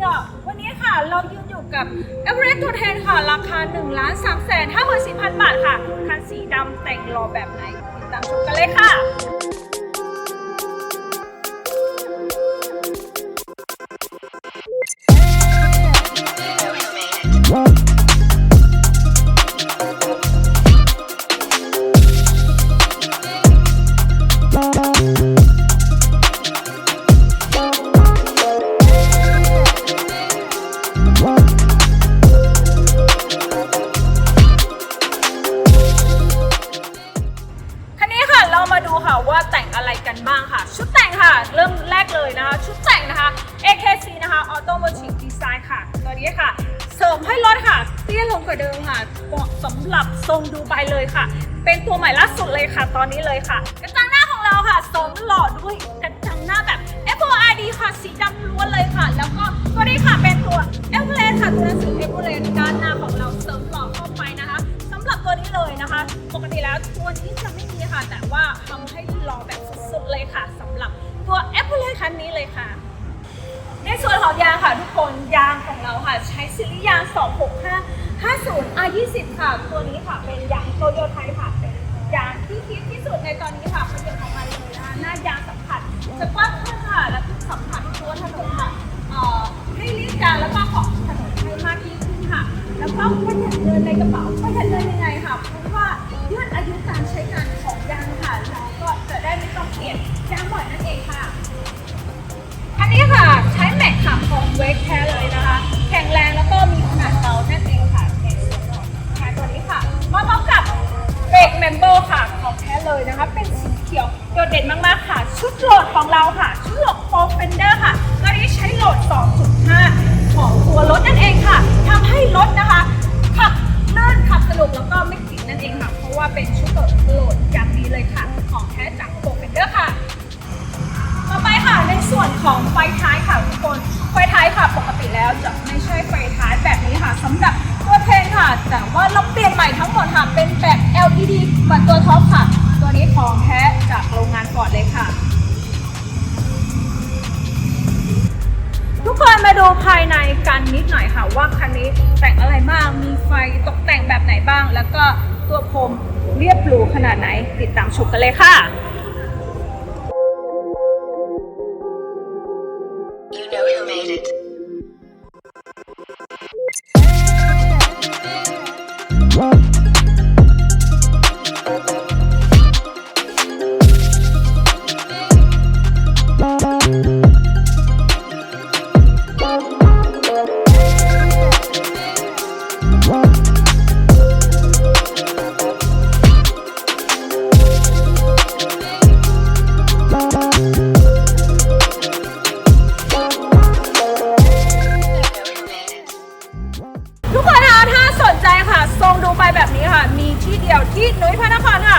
หยอกวันนี้ค่ะเรายืนอยู่กับเอเวอเรสต์ตัวแทนค่ะ ราคา1ล้าน3แสน5 4 0 0 0 บาทค่ะ คันสีดำแต่งรอแบบไหน ติดตามชมกันเลยค่ะ กันบ้างค่ะ ชุดแต่งค่ะ เริ่มแรกเลยนะคะ ชุดแต่งนะคะ AKC นะคะ Automotive Design ค่ะ ตัวนี้ค่ะ เสริมให้รถค่ะ เตี้ยลงกว่าเดิมค่ะเหมาะสำหรับทรงดูไบเลยค่ะ เป็นตัวใหม่ล่าสุดเลยค่ะ ตอนนี้เลยค่ะ กระจังหน้าของเราค่ะสมหล่อด้วยกระจังหน้าแบบ FORD ค่ะ สีดำล้วนเลยค่ะ แล้วก็ตัวนี้ค่ะเป็นตัว e v e r e ค่ะตัวหนังสือ เลยนะคะ ปกติแล้วตัวนี้จะไม่มีค่ะ แต่ว่าทำให้หล่อแบบสุดๆเลยค่ะสำหรับตัว a p p l e คันนี้เลยค่ะ ในส่วนของยางค่ะทุกคนยางของเราค่ะ ใช้ซีรีส์ยาง 265 50 R20 ค่ะ ตัวนี้ค่ะเป็นยางโตโยไทยค่ะเป็นยางที่ฮิตที่สุดในตอนนี้ค่ะประโยชน์ของมันเลยนะคะหน้ายางสัมผัสจะกว้างขึ้นค่ะและทุกสัมผัสตัวถนนค่ะเอ่อให้รีบจางแล้วก็ของถนนให้มากยิ่งขึ้นค่ะ แล้วก็ประหยัดเงินในกระเป๋า เลยนะคะ เป็นสีเขียวโดดเด่นมากๆค่ะ ชุดโหลดของเราค่ะ ชุดโหลดโฟร์เฟนเดอร์ค่ะตัวนี้ใช้โหลด 2.5 ของตัวรถนั่นเองค่ะทำให้รถนะคะขับลื่นขับสนุกแล้วก็ไม่ติดนั่นเองค่ะ เพราะว่าเป็นชุดโหลดโหลดอย่างดีเลยค่ะ ของแท้จากโฟร์เฟนเดอร์ค่ะ ต่อไปค่ะในส่วนของไฟท้าย มาดูภายในกันนิดหน่อยค่ะ ว่าคันนี้แต่งอะไรบ้าง มีไฟตกแต่งแบบไหนบ้าง แล้วก็ตัวพรมเรียบหรูขนาดไหน ติดตามชมกันเลยค่ะ You know who made it. ที่หนุ่ยพระนครค่ะ